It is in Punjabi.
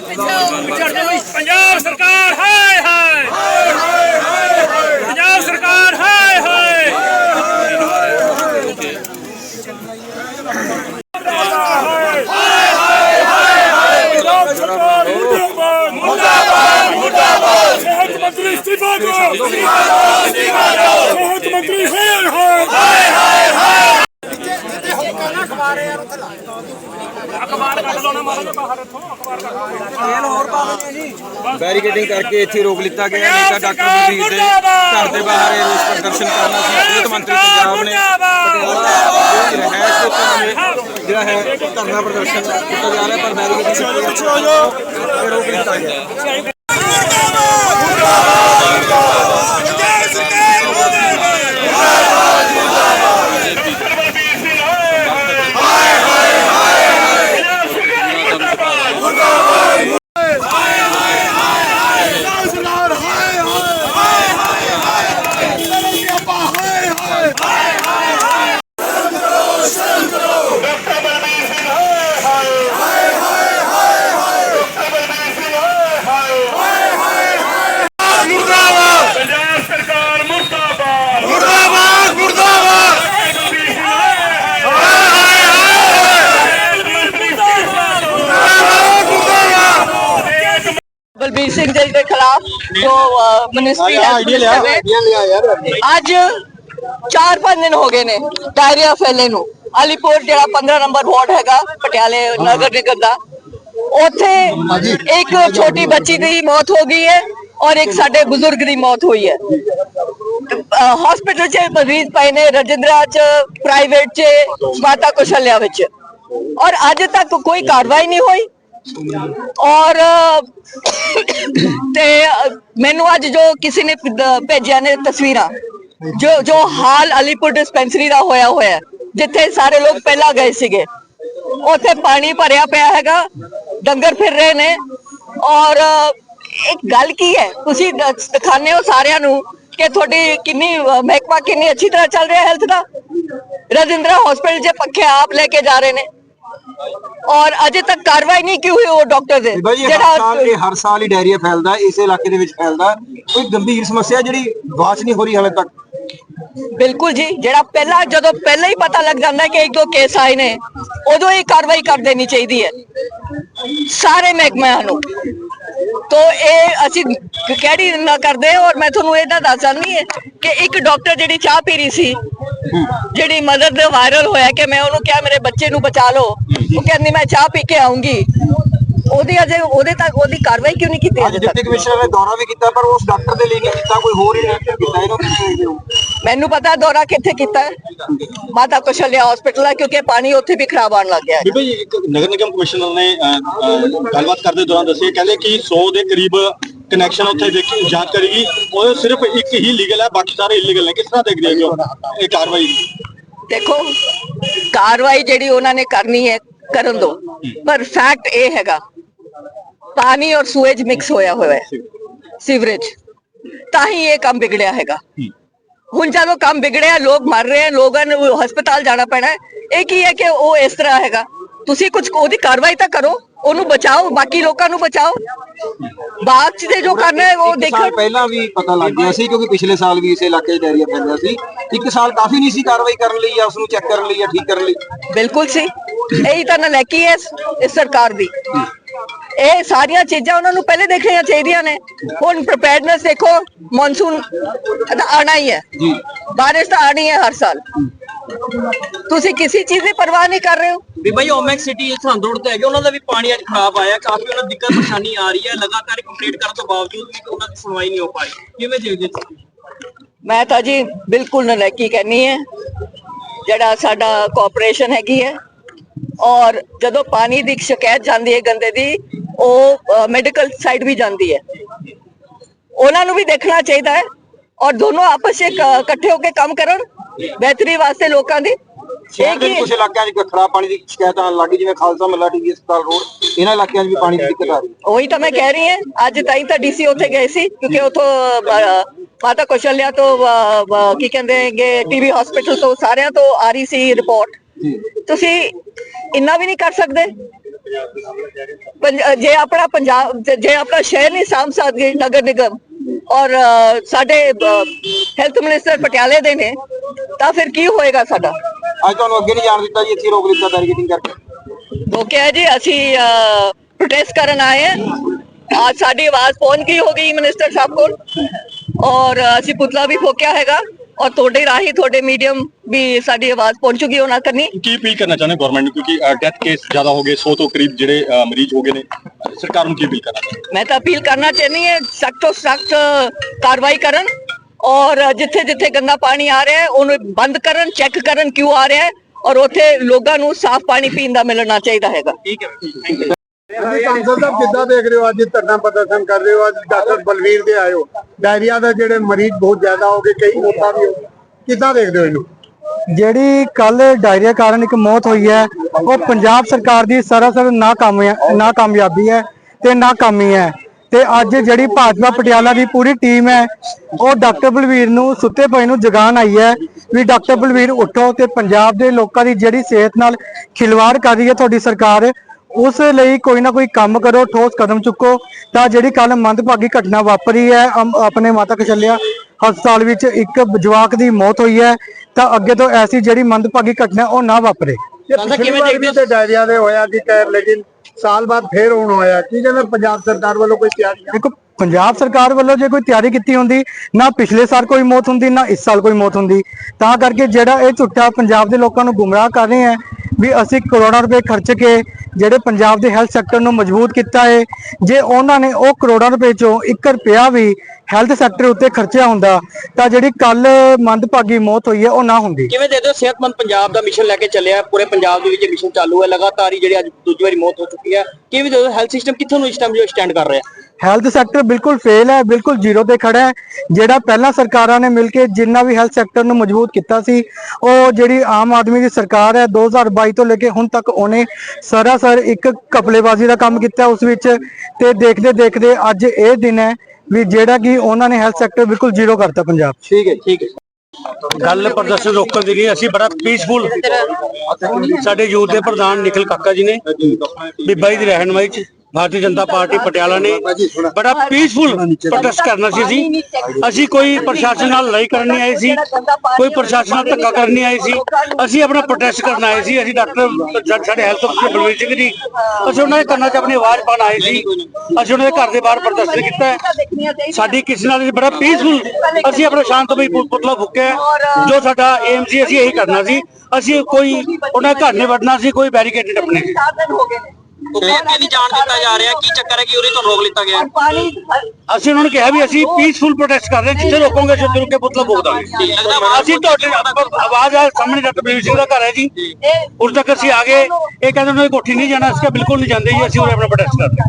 ਵਿਚੜਦੇ ਬਈ ਪੰਜਾਬ ਸਰਕਾਰ ਹਾਏ ਹਾਏ ਪੰਜਾਬ ਸਰਕਾਰ ਹਾਏ ਹਾਏ ਪੰਜਾਬ ਸਰਕਾਰ ਮੁਰਦਾਬਾਦ ਮੁਰਦਾਬਾਦ ਮੁਰਦਾਬਾਦ ਸਿਹਤ ਮੰਤਰੀ ਅਸਤੀਫਾ ਦਿਓ ਅਸਤੀਫਾ ਦਿਓ ਅਸਤੀਫਾ ਦਿਓ ਸਿਹਤ ਮੰਤਰੀ ਹਾਏ ਹਾਏ ਹਾਏ ਹਾਏ ਹਾਏ ਜਿੱਥੇ ਜਿੱਥੇ ਹਲਕਾ ਨਾ ਖਵਾ ਰਹੇ ਯਾਰ ਉੱਥੇ ਲਾ ਅਖਬਾਰ ਕੱਢ ਲਾਉਣਾ ਮਾਰਾ ਬਾਹਰ ਇੱਥੋਂ ਬੈਰੀਕੇਡਿੰਗ ਕਰਕੇ ਇੱਥੇ ਰੋਕ ਲਿੱਤਾ ਗਿਆ ਨਹੀਂ ਤਾਂ ਡਾਕਟਰ ਮਨਜੀਤ ਦੇ ਘਰ ਦੇ ਬਾਹਰ ਇਹ ਰੋਸ ਪ੍ਰਦਰਸ਼ਨ ਕਰਨਾ ਸੀ। ਸਿਹਤ ਮੰਤਰੀ ਪੰਜਾਬ ਨੇ ਜਿਹੜਾ ਹੈ ਧਰਨਾ ਪ੍ਰਦਰਸ਼ਨ ਕੀਤਾ ਜਾ ਰਿਹਾ ਪਰ ਬੈਰੀਕੇਡਿੰਗ ਰੋਕ ਲਿੱਤਾ ਗਿਆ ਸਰਦਾਰ ਹਾਏ ਹਾਏ ਹਾਏ ਹਾਏ ਆਪਾ ਹਾਏ ਹਾਏ ਪੰਜਾਬ ਸਰਕਾਰ ਮੁਰਦਾਬਾਦ ਮੁਰਦਾਬਾਦ ਮੁਰਦਾਬਾਦ ਬਲਬੀਰ ਸਿੰਘ ਜੀ ਦੇ ਖਿਲਾਫ ਜੋ ਮਿਨਿਸਟਰੀ ਅੱਜ 4-5 ਦਿਨ ਹੋ ਗਏ ਨੇ ਡਾਇਰੀਆ ਫੈਲੇ ਨੂੰ। ਅਲੀਪੁਰ ਜਿਹੜਾ 15 ਨੰਬਰ ਵਾਰਡ ਹੈਗਾ ਪਟਿਆਲੇ ਨਗਰ ਨਿਗਮ ਦਾ ਉੱਥੇ ਇੱਕ ਛੋਟੀ ਬੱਚੀ ਦੀ ਮੌਤ ਹੋ ਗਈ ਹੈ ਔਰ ਇੱਕ ਸਾਡੇ ਬਜ਼ੁਰਗ ਦੀ ਮੌਤ ਹੋਈ ਹੈ। ਹਸਪੀਟਲ 'ਚ ਮਰੀਜ਼ ਪਏ ਨੇ ਰਜਿੰਦਰਾ 'ਚ ਪ੍ਰਾਈਵੇਟ 'ਚ ਮਾਤਾ ਕੁਸ਼ਲਿਆ ਵਿੱਚ। ਔਰ ਅੱਜ ਤੱਕ ਕੋਈ ਕਾਰਵਾਈ ਨਹੀਂ ਹੋਈ। ਔਰ, ਤੇ ਮੈਨੂੰ ਅੱਜ ਜੋ ਕਿਸੇ ਨੇ ਭੇਜਿਆ ਨੇ ਤਸਵੀਰਾਂ, ਜੋ ਜੋ ਹਾਲ ਅਲੀਪੁਰ ਡਿਸਪੈਂਸਰੀ ਦਾ ਹੋਇਆ ਹੋਇਆ, ਜਿੱਥੇ ਸਾਰੇ ਲੋਕ ਪਹਿਲਾਂ ਗਏ ਸੀਗੇ, ਉੱਥੇ ਪਾਣੀ ਭਰਿਆ ਪਿਆ ਹੈਗਾ, ਡੰਗਰ ਫਿਰ ਰਹੇ ਨੇ, ਔਰ ਇੱਕ ਗੱਲ ਕੀ ਹੈ, ਤੁਸੀਂ ਦ- ਦਿਖਾਉਂਦੇ ਹੋ ਸਾਰਿਆਂ ਨੂੰ ਕਿ ਤੁਹਾਡੀ ਕਿੰਨੀ, ਮਹਿਕਮਾ ਕਿੰਨੀ ਅੱਛੀ ਤਰ੍ਹਾਂ ਚੱਲ ਰਿਹਾ ਹੈਲਥ ਦਾ? ਰਜਿੰਦਰਾ ਹਸਪੀਟਲ ਜੇ ਪੱਖੇ ਆਪ ਲੈ ਕੇ ਜਾ ਰਹੇ ਨੇ। ਔਰ ਅਜੇ ਤੱਕ ਕਾਰਵਾਈ ਨਹੀਂ ਕੀ ਹੋਈ ਉਹ ਡਾਕਟਰ ਦੇ। ਬਾਈ ਇਹ ਹਰ ਸਾਲ ਇਹ ਹਰ ਸਾਲ ਹੀ ਡਾਇਰੀਆ ਫੈਲਦਾ ਇਸ ਇਲਾਕੇ ਦੇ ਵਿੱਚ ਫੈਲਦਾ। ਕੋਈ ਗੰਭੀਰ ਸਮੱਸਿਆ ਜਿਹੜੀ ਵਾਚ ਨਹੀਂ ਹੋ ਰਹੀ ਹਾਲੇ ਤੱਕ? ਬਿਲਕੁਲ ਜੀ ਜਿਹੜਾ ਪਹਿਲਾਂ ਜਦੋਂ ਪਹਿਲਾਂ ਹੀ ਪਤਾ ਲੱਗ ਜਾਂਦਾ ਕਿ ਇੱਕ ਦੋ ਕੇਸ ਆਏ ਨੇ ਉਦੋਂ ਹੀ ਕਾਰਵਾਈ ਕਰ ਦੇਣੀ ਚਾਹੀਦੀ ਹੈ। ਸਾਰੇ ਮਹਿਕਮਿਆਂ ਨੂੰ। ਤੋ ਇਹ ਅਸੀਂ ਕਿਹੜੀ ਨਾ ਕਰਦੇ ਔਰ ਮੈਂ ਤੁਹਾਨੂੰ ਇਹਦਾ ਦੱਸ ਜਾਂਦੀ ਹੈ ਕਿ ਇੱਕ ਡਾਕਟਰ ਜਿਹੜੀ ਚਾਹ ਪੀ ਰਹੀ ਸੀ ਜਿਹੜੀ ਮਦਰ ਦੇ ਵਾਇਰਲ ਹੋਇਆ ਕਿ ਮੈਂ ਉਹਨੂੰ ਕਿਹਾ ਮੇਰੇ ਬੱਚੇ ਨੂੰ ਬਚਾ ਲਓ। ਉਹ ਕਹਿੰਦੀ ਮੈਂ ਚਾਹ ਪੀ ਕੇ ਆਉਂਗੀ। ਉਹਦੀ ਅਜੇ ਉਹਦੇ ਤੱਕ ਉਹਦੀ ਕਾਰਵਾਈ ਕਿਉਂ ਨਹੀਂ ਕੀਤੀ? ਅੱਜ ਡਿਪਟੀ ਤੱਕ ਕਮਿਸ਼ਨਰ ਨੇ ਦੌਰਾ ਵੀ ਕੀਤਾ ਪਰ ਉਸ ਡਾਕਟਰ ਦੇ ਲਈ ਨਹੀਂ ਕੀਤਾ ਕੋਈ ਹੋਰ ਹੀ ਡਾਕਟਰ ਕੀਤਾ ਇਹਨੂੰ ਕਿਵੇਂ ਮੈਨੂੰ ਪਤਾ ਦੌਰਾ ਕਿੱਥੇ ਕੀਤਾ ਹੈ। ਮਾਤਾ ਕੁਸ਼ਲਿਆ ਹਸਪੀਟਲ ਹੈ ਕਿਉਂਕਿ ਪਾਣੀ ਉੱਥੇ ਵੀ ਖਰਾਬ ਆਉਣ ਲੱਗ ਗਿਆ ਹੈ। ਬੀਬੀ ਜੀ ਇੱਕ ਨਗਰ ਨਿਗਮ ਕਮਿਸ਼ਨਰ ਨੇ ਗੱਲਬਾਤ ਕਰਦੇ ਦੌਰਾਨ ਦੱਸਿਆ ਕਹਿੰਦੇ ਕਿ 100 ਦੇ ਕਰੀਬ ਕਨੈਕਸ਼ਨ ਉੱਥੇ ਦੇਖੀ ਜਾਂਚ ਕਰੇਗੀ। ਉਹ ਸਿਰਫ ਇੱਕ ਹੀ ਲੀਗਲ ਹੈ ਬਾਕੀ ਸਾਰੇ ਇਲੀਗਲ ਨੇ। ਕਿਸ ਤਰ੍ਹਾਂ ਦੇਖਦੇ ਹੋ ਇਹ ਕਾਰਵਾਈ ਦੇਖੋ ਕਾਰਵਾਈ ਜਿਹੜੀ ਉਹਨਾਂ ਨੇ ਕਰਨੀ ਹੈ ਕਰਨ ਦੋ। ਪਰ ਫੈਕਟ ਇਹ ਹੈਗਾ ਪਾਣੀ ਔਰ ਸੂਏਜ ਮਿਕਸ ਹੋਇਆ ਹੋਇਆ ਹੈ ਸੀਵਰੇਜ ਤਾਂ ਹੀ ਇਹ ਕੰਮ ਵਿਗੜਿਆ ਹੈਗਾ। ਹੁਣ ਜਦੋਂ ਕੰਮ ਵਿਗੜਿਆ ਲੋਕ ਮਰ ਰਹੇ ਹਨ ਲੋਕਾਂ ਨੂੰ ਹਸਪਤਾਲ ਜਾਣਾ ਪੈਣਾ ਹੈ। ਇਹ ਕੀ ਹੈ ਕਿ ਉਹ ਇਸ ਤਰ੍ਹਾਂ ਹੈਗਾ। ਤੁਸੀਂ ਕੁਝ ਉਹਦੀ ਕਾਰਵਾਈ ਤਾਂ ਕਰੋ ਉਹਨੂੰ ਬਚਾਓ ਬਾਕੀ ਲੋਕਾਂ ਨੂੰ ਬਚਾਓ। ਬਾਅਦ ਚ ਦੇ ਜੋ ਕਰਨਾ ਹੈ ਉਹ ਦੇਖੋ। ਪਹਿਲਾਂ ਵੀ ਪਤਾ ਲੱਗ ਗਿਆ ਸੀ ਕਿਉਂਕਿ ਪਿਛਲੇ ਸਾਲ ਵੀ ਇਸ ਇਲਾਕੇ 'ਚ ਡਾਇਰੀਆ ਫੈਲਿਆ ਸੀ। ਇੱਕ ਸਾਲ ਕਾਫੀ ਨਹੀਂ ਸੀ ਕਾਰਵਾਈ ਕਰਨ ਲਈ ਜਾਂ ਉਸ ਨੂੰ ਚੈੱਕ ਕਰਨ ਲਈ ਜਾਂ ਠੀਕ ਕਰਨ ਲਈ। ਬਿਲਕੁਲ ਸੀ। ਇਹੀ ਤਾਂ ਨਲੈਕੀ ਹੈ ਇਸ- ਇਸ ਸਰਕਾਰ ਦੀ? ਇਹ ਸਾਰੀਆਂ ਚੀਜ਼ਾਂ ਉਹਨਾਂ ਨੂੰ ਪਹਿਲੇ ਦੇਖਣੀਆਂ ਚਾਹੀਦੀਆਂ ਨੇ। ਹੁਣ ਪ੍ਰੀਪੇਅਰਡਨੈਸ ਦੇਖੋ ਮੌਨਸੂਨ ਤਾਂ ਆਣਾ ਹੀ ਹੈ। ਜੀ। ਬਾਰਿਸ਼ ਤਾਂ ਆਣੀ ਹੈ ਹਰ ਸਾਲ। ਤੁਸੀਂ ਕਿਸੇ ਚੀਜ਼ ਦੀ ਪਰਵਾਹ ਨਹੀਂ ਕਰ ਰਹੇ ਹੋ। ਵੀ ਭਾਈ ਓਮੈਕ ਸਿਟੀ ਸੰਦ ਰੋਡ ਤੇ ਹੈਗੇ ਉਹਨਾਂ ਦਾ ਵੀ ਪਾਣੀ ਅੱਜ ਖਰਾਬ ਆਇਆ ਕਾਫੀ ਉਹਨਾਂ ਦਿੱਕਤ ਪਰੇਸ਼ਾਨੀ ਆ ਰਹੀ ਹੈ ਲਗਾਤਾਰ ਕੰਪਲੀਟ ਕਰਨ ਤੋਂ ਬਾਵਜੂਦ ਵੀ ਉਹਨਾਂ ਦੀ ਸੁਣਵਾਈ ਨਹੀਂ ਹੋ ਪਾ ਰਹੀ। ਕਿਵੇਂ ਦੇਖਦੇ ਮੈਂ ਤਾਂ ਜੀ ਬਿਲਕੁਲ ਨਲੈਕੀ ਕਹਿੰਨੀ ਹੈ ਜਿਹੜਾ ਸਾਡਾ ਕੋਆਪਰੇਸ਼ਨ ਹੈਗੀ ਹੈ ਔਰ ਜਦੋਂ ਪਾਣੀ ਦੀ ਸ਼ਿਕਾਇਤ ਜਾਂਦੀ ਹੈ ਗੰਦੇ ਦੀ ਉਹ ਮੈਡੀਕਲ ਸਾਈਡ ਵੀ ਜਾਂਦੀ ਹੈ। ਉਹਨਾਂ ਨੂੰ ਵੀ ਦੇਖਣਾ ਚਾਹੀਦਾ ਹੈ ਔਰ ਦੋਨੋਂ ਆਪਸ ਵਿੱਚ ਇਕੱਠੇ ਹੋ ਕੇ ਕੰਮ ਕਰਨ ਬਿਹਤਰੀ ਵਾਸਤੇ ਲੋਕਾਂ ਦੀ। ਇਹ ਕੀ ਕੁਝ ਇਲਾਕਿਆਂ 'ਚ ਖਰਾਬ ਪਾਣੀ ਦੀ ਸ਼ਿਕਾਇਤ ਆਉਣ ਲੱਗੀ ਜਿਵੇਂ ਖਾਲਸਾ ਮੱਲਾ ਟੀਵੀ ਹਸਪਤਾਲ ਰੋਡ ਇਹਨਾਂ ਇਲਾਕਿਆਂ 'ਚ ਵੀ ਪਾਣੀ ਦੀ ਦਿੱਕਤ ਆ ਰਹੀ ਹੈ। ਉਹੀ ਤਾਂ ਮੈਂ ਕਹਿ ਰਹੀ ਹਾਂ ਅੱਜ ਤਾਈ ਤਾਂ ਡੀਸੀ ਉੱਥੇ ਗਏ ਸੀ ਕਿਉਂਕਿ ਉਥੋਂ ਮਾਤਾ ਕੁਸ਼ਲਿਆ ਤੋਂ ਕੀ ਕਹਿੰਦੇ ਹੈਗੇ ਟੀਵੀ ਹਸਪੀਟਲ ਤੋਂ ਸਾਰਿਆਂ ਤੋਂ ਆ ਰਹੀ ਸੀ ਰਿਪੋਰਟ ਤੁਸੀਂ ਇੰਨਾ ਵੀ ਨਹੀਂ ਕਰ ਸਕਦੇ? ਜੇ ਆਪਣਾ ਪੰਜਾਬ ਜੇ- ਆਪਣਾ ਸ਼ਹਿਰ ਨਹੀਂ ਸਾਂਭ ਸਕਦੇ ਨਗਰ ਨਿਗਮ ਔਰ ਸਾਡੇ ਹੈਲਥ ਮਿਨਿਸਟਰ ਪਟਿਆਲੇ ਦੇ ਨੇ ਤਾਂ ਫਿਰ ਕੀ ਹੋਏਗਾ ਸਾਡਾ? ਅੱਜ ਤੁਹਾਨੂੰ ਅੱਗੇ ਨਹੀਂ ਜਾਣ ਦਿੱਤਾ ਜੀ ਇੱਥੇ ਰੋਕ ਦਿੱਤਾ ਬੈਰੀਕੇਡਿੰਗ ਕਰਕੇ। ਉਹ ਕਿਹਾ ਜੀ ਅਸੀਂ ਪ੍ਰੋਟੈਸਟ ਕਰਨ ਆਏ ਹਾਂ। आज ਸਾਡੀ ਆਵਾਜ਼ ਪਹੁੰਚ ਗਈ ਹੋਗੀ ਮਿਨਿਸਟਰ ਸਾਹਿਬ ਕੋਲ। ਔਰ ਅਸੀਂ ਪੁਤਲਾ ਵੀ ਫੋਕਿਆ ਹੈਗਾ। ਔਰ ਤੁਹਾਡੇ ਰਾਹੀਂ ਤੁਹਾਡੇ ਮੀਡੀਅਮ ਵੀ ਸਾਡੀ ਆਵਾਜ਼ ਪਹੁੰਚੂਗੀ ਉਹਨਾਂ ਕਰਨੀ ਕੀ ਅਪੀਲ ਕਰਨਾ ਚਾਹੁੰਦੇ ਗਵਰਨਮੈਂਟ ਨੂੰ? ਕਿਉਂਕਿ ਡੈਥ ਕੇਸ ਜ਼ਿਆਦਾ ਹੋ ਗਏ 100 ਤੋਂ ਕਰੀਬ ਜਿਹੜੇ ਮਰੀਜ਼ ਹੋ ਗਏ ਨੇ। ਸਰਕਾਰ ਨੂੰ ਕੀ ਅਪੀਲ ਕਰਨਾ ਚਾਹੁੰਦੇ ਮੈਂ ਤਾਂ ਅਪੀਲ ਕਰਨਾ ਚਾਹੁੰਦੀ ਹਾਂ ਸਖਤ ਤੋਂ ਸਖਤ ਕਾਰਵਾਈ ਕਰਨ ਔਰ ਜਿੱਥੇ ਜਿੱਥੇ ਗੰਦਾ ਪਾਣੀ ਆ ਰਿਹਾ ਹੈ ਉਹਨੂੰ ਬੰਦ ਕਰਨ ਚੈੱਕ ਕਰਨ ਕਿਉਂ ਆ ਰਿਹਾ ਹੈ ਔਰ ਉੱਥੇ ਲੋਕਾਂ ਨੂੰ ਸਾਫ਼ ਪਾਣੀ ਪੀਣ ਦਾ ਮਿਲਣਾ ਚਾਹੀਦਾ ਹੈਗਾ। ਠੀਕ ਹੈ। ਥੈਂਕ ਯੂ ਤੁਸੀਂ ਕਾਂਸਲ ਸਾਹਿਬ ਕਿੱਦਾਂ ਦੇਖ ਰਹੇ ਹੋ? ਅੱਜ ਧਰਨਾ ਪ੍ਰਦਰਸ਼ਨ ਕਰ ਰਹੇ ਹੋ ਅੱਜ ਡਾਕਟਰ ਬਲਵੀਰ ਦੇ ਆਇਓ ਡਾਇਰੀਆ ਦੇ ਜਿਹੜੇ ਮਰੀਜ਼ ਬਹੁਤ ਜ਼ਿਆਦਾ ਹੋ ਗਏ ਕਈ ਮੌਤਾਂ ਵੀ ਹੋ ਗਈਆਂ। ਕਿੱਦਾਂ ਦੇਖਦੇ ਹੋ ਇਹਨੂੰ? ਜਿਹੜੀ ਕੱਲ ਡਾਇਰੀਆ ਕਾਰਨ ਇੱਕ ਮੌਤ ਹੋਈ ਹੈ, ਉਹ ਪੰਜਾਬ ਸਰਕਾਰ ਦੀ ਸਰਾਸਰ ਨਾਕਾਮਯਾ ਨਾਕਾਮਯਾਬੀ ਹੈ ਤੇ ਨਾਕਾਮੀ ਹੈ ਤੇ ਅੱਜ ਜਿਹੜੀ ਭਾਜਪਾ ਪਟਿਆਲਾ ਦੀ ਪੂਰੀ ਟੀਮ ਹੈ, ਉਹ ਡਾਕਟਰ ਬਲਵੀਰ ਨੂੰ ਸੁੱਤੇ ਪਏ ਨੂੰ ਜਗਾਉਣ ਆਈ ਹੈ ਵੀ ਡਾਕਟਰ ਬਲਵੀਰ ਉੱਠੋ ਤੇ ਪੰਜਾਬ ਦੇ ਲੋਕਾਂ ਦੀ ਜਿਹੜੀ ਸਿਹਤ ਨਾਲ ਖਿਲਵਾੜ ਕਰ ਰਹੀ ਹੈ ਤੁਹਾਡੀ ਸਰਕਾਰ, ਉਸ ਲਈ ਕੋਈ ਨਾ ਕੋਈ ਕੰਮ ਕਰੋ, ਠੋਸ ਕਦਮ ਚੁੱਕੋ ਤਾਂ ਜਿਹੜੀ ਕੱਲ ਮੰਦਭਾਗੀ ਘਟਨਾ ਵਾਪਰੀ ਹੈ ਆਪਣੇ ਮਾਤਾ ਕਸ਼ਲਿਆ ਹਸਪਤਾਲ ਵਿੱਚ ਇੱਕ ਜਵਾਕ ਦੀ ਮੌਤ ਹੋਈ ਹੈ ਤਾਂ ਅੱਗੇ ਤੋਂ ਐਸੀ ਜਿਹੜੀ ਮੰਦਭਾਗੀ ਘਟਨਾ ਉਹ ਨਾ ਵਾਪਰੇ। ਕਹਿੰਦਾ ਕਿਵੇਂ ਦੇਖਦੇ ਹੋ ਤੇ ਡਾਇਰੀਆ ਦੇ ਹੋਇਆ ਸੀ ਕਹਿਰ ਲੇਕਿਨ ਸਾਲ ਬਾਅਦ ਫੇਰ ਹੁਣ ਹੋਇਆ। ਕੀ ਕਹਿੰਦੇ ਪੰਜਾਬ ਸਰਕਾਰ ਵੱਲੋਂ ਕੋਈ ਤਿਆਰੀ ਦੇਖੋ ਪੰਜਾਬ ਸਰਕਾਰ ਵੱਲੋਂ ਜੇ ਕੋਈ ਤਿਆਰੀ ਕੀਤੀ ਹੁੰਦੀ, ਨਾ ਪਿਛਲੇ ਸਾਲ ਕੋਈ ਮੌਤ ਹੁੰਦੀ, ਨਾ ਇਸ ਸਾਲ ਕੋਈ ਮੌਤ ਹੁੰਦੀ, ਤਾਂ ਕਰਕੇ ਜਿਹੜਾ ਇਹ ਝੁੱਠਾ ਪੰਜਾਬ ਦੇ ਲੋਕਾਂ ਨੂੰ ਗੁੰਮਰਾਹ ਕਰ ਰਹੇ ਹੈ ਵੀ ਅਸੀਂ ਕਰੋੜਾਂ ਰੁਪਏ ਖਰਚ ਕੇ ਜਿਹੜੇ ਪੰਜਾਬ ਦੇ ਹੈਲਥ ਸੈਕਟਰ ਨੂੰ ਮਜ਼ਬੂਤ ਕੀਤਾ ਹੈ ਜੇ ਉਹਨਾਂ ਨੇ ਉਹ ਕਰੋੜਾਂ ਰੁਪਏ ਚੋਂ 1 ਰੁਪਿਆ ਵੀ ਹੈਲਥ ਸੈਕਟਰ ਉੱਤੇ ਖਰਚਿਆ ਹੁੰਦਾ, ਤਾਂ ਜਿਹੜੀ ਕੱਲ ਮੰਦਭਾਗੀ ਮੌਤ ਹੋਈ ਹੈ, ਉਹ ਨਾ ਹੁੰਦੀ। ਕਿਵੇਂ ਦੇਖਦੇ ਹੋ ਸਿਹਤਮੰਦ ਪੰਜਾਬ ਦਾ ਮਿਸ਼ਨ ਲੈ ਕੇ ਚੱਲਿਆ, ਪੂਰੇ ਪੰਜਾਬ ਦੇ ਵਿੱਚ ਮਿਸ਼ਨ ਚਾਲੂ ਹੈ, ਲਗਾਤਾਰ ਹੀ ਜਿਹੜੀ ਅੱਜ ਦੂਜੀ ਵਾਰੀ ਮੌਤ ਹੋ ਚੁੱਕੀ ਹੈ, ਕਿਵੇਂ ਦੇਖਦੇ ਹੋ ਹੈਲਥ ਸਿਸਟਮ ਕਿੱਥੋਂ ਨੂੰ ਇਸ ਟਾਈਮ ਜੋ ਸਟੈਂਡ ਕਰ ਰਿਹਾ? ਹੈਲਥ ਸੈਕਟਰ ਬਿਲਕੁਲ ਫੇਲ ਹੈ, ਬਿਲਕੁਲ ਜ਼ੀਰੋ ਤੇ ਖੜਾ ਹੈ। ਜਿਹੜਾ ਪਹਿਲਾਂ ਸਰਕਾਰਾਂ ਨੇ ਮਿਲ ਕੇ ਜਿੰਨਾ ਵੀ ਹੈਲਥ ਸੈਕਟਰ ਨੂੰ ਮਜ਼ਬੂਤ ਕੀਤਾ ਸੀ, ਉਹ ਜਿਹੜੀ ਆਮ ਆਦਮੀ ਦੀ ਸਰਕਾਰ ਹੈ 2022 ਤੋਂ ਲੈ ਕੇ ਹੁਣ ਤੱਕ ਉਹਨੇ ਸਰਾਸਰ ਇੱਕ ਕਪਲੇਬਾਜ਼ੀ ਦਾ ਕੰਮ ਕੀਤਾ ਉਸ ਵਿੱਚ। ਤੇ ਦੇਖਦੇ ਦੇਖਦੇ ਅੱਜ ਇਹ ਦਿਨ ਹੈ ਵੀ ਜਿਹੜਾ ਕਿ ਉਹਨਾਂ ਨੇ ਹੈਲਥ ਸੈਕਟਰ ਬਿਲਕੁਲ ਜ਼ੀਰੋ ਕਰਤਾ ਪੰਜਾਬ ਠੀਕ ਹੈ ਠੀਕ ਹੈ। ਗੱਲ ਪ੍ਰਦਰਸ਼ਨ ਰੋਕਣ ਦੀ ਨਹੀਂ ਅਸੀਂ ਬੜਾ ਪੀਸਫੁਲ ਸਾਡੇ ਯੂਥ ਦੇ ਪ੍ਰਧਾਨ ਨਿਖਿਲ ਕਾਕਾ ਜੀ ਨੇ, ਬੀਬਾ ਜੀ ਦੀ ਰਹਿਨਮਾਈ ਚ। ਭਾਰਤੀ ਜਨਤਾ ਪਾਰਟੀ ਪਟਿਆਲਾ ਨੇ ਬੜਾ ਪੀਸਫੁਲ ਪ੍ਰੋਟੈਸਟ ਕਰਨਾ ਸੀ ਅਸੀਂ ਅਸੀਂ ਕੋਈ ਪ੍ਰਸ਼ਾਸਨ ਨਾਲ ਲੜਾਈ ਕਰਨ ਨਹੀਂ ਆਏ ਸੀ। ਕੋਈ ਪ੍ਰਸ਼ਾਸਨ ਨਾਲ ਧੱਕਾ ਕਰਨ ਨਹੀਂ ਆਏ ਸੀ। ਅਸੀਂ ਆਪਣਾ ਪ੍ਰੋਟੈਸਟ ਕਰਨ ਆਏ ਸੀ। ਅਸੀਂ ਡਾਕਟਰ ਸਾਡੇ ਹੈਲਥ ਅਫਸਰ ਬਲਵੀਰ ਸਿੰਘ ਜੀ। ਅਸੀਂ ਉਹਨਾਂ ਦੇ ਕੰਨਾਂ 'ਚ ਆਪਣੀ ਆਵਾਜ਼ ਪਾਉਣ ਆਏ ਸੀ। ਅਸੀਂ ਉਹਨਾਂ ਦੇ ਘਰ ਦੇ ਬਾਹਰ ਪ੍ਰਦਰਸ਼ਨ ਕੀਤਾ। ਸਾਡੀ ਕਿਸੇ ਨਾਲ ਬੜਾ ਪੀਸਫੁਲ ਅਸੀਂ ਆਪਣਾ ਸ਼ਾਂਤਮਈ ਪੁਤਲਾ ਫੁੱਕਿਆ। ਜੋ ਸਾਡਾ ਏਮ ਸੀ ਅਸੀਂ ਇਹੀ ਕਰਨਾ ਸੀ। ਅਸੀਂ ਕੋਈ ਉਹਨਾਂ ਦੇ ਘਰ ਨਹੀਂ ਵੜਨਾ ਸੀ ਕੋਈ ਬੈਰੀਕੇਡ ਨਹੀਂ ਟੱਪਣੇ। ਸੀ ਉਹ ਅੱਗੇ ਨਹੀਂ ਜਾਣ ਦਿੱਤਾ ਜਾ ਰਿਹਾ ਕੀ ਚੱਕਰ ਹੈ ਕਿ ਉਰੇ ਤੋਂ ਰੋਕ ਲਿੱਤਾ ਗਿਆ? ਅਸੀਂ ਉਹਨਾਂ ਨੂੰ ਕਿਹਾ ਵੀ ਅਸੀਂ ਪੀਸਫੁਲ ਪ੍ਰੋਟੈਸਟ ਕਰ ਰਹੇ ਹਾਂ ਜਿੱਥੇ ਰੋਕੋਗੇ ਅਸੀਂ ਉੱਥੇ ਰੁਕ ਕੇ ਪੁਤਲਾ ਫੂਕ ਦਾਂਗੇ। ਅਸੀਂ ਤੁਹਾਡੇ ਆਵਾਜ਼ ਆ ਸਾਹਮਣੇ ਡਾਕਟਰ ਬਲਵੀਰ ਸਿੰਘ ਦਾ ਘਰ ਹੈ ਜੀ। ਉਸ ਤੱਕ ਅਸੀਂ ਆ ਗਏ। ਇਹ ਕਹਿੰਦੇ ਉਹਨਾਂ ਦੀ ਕੋਠੀ ਨਹੀਂ ਜਾਣਾ ਅਸੀਂ ਬਿਲਕੁਲ ਨਹੀਂ ਜਾਂਦੇ ਜੀ ਅਸੀਂ ਉਰੇ ਆਪਣਾ ਪ੍ਰੋਟੈਸਟ ਕਰ ਰਹੇ ਹਾਂ।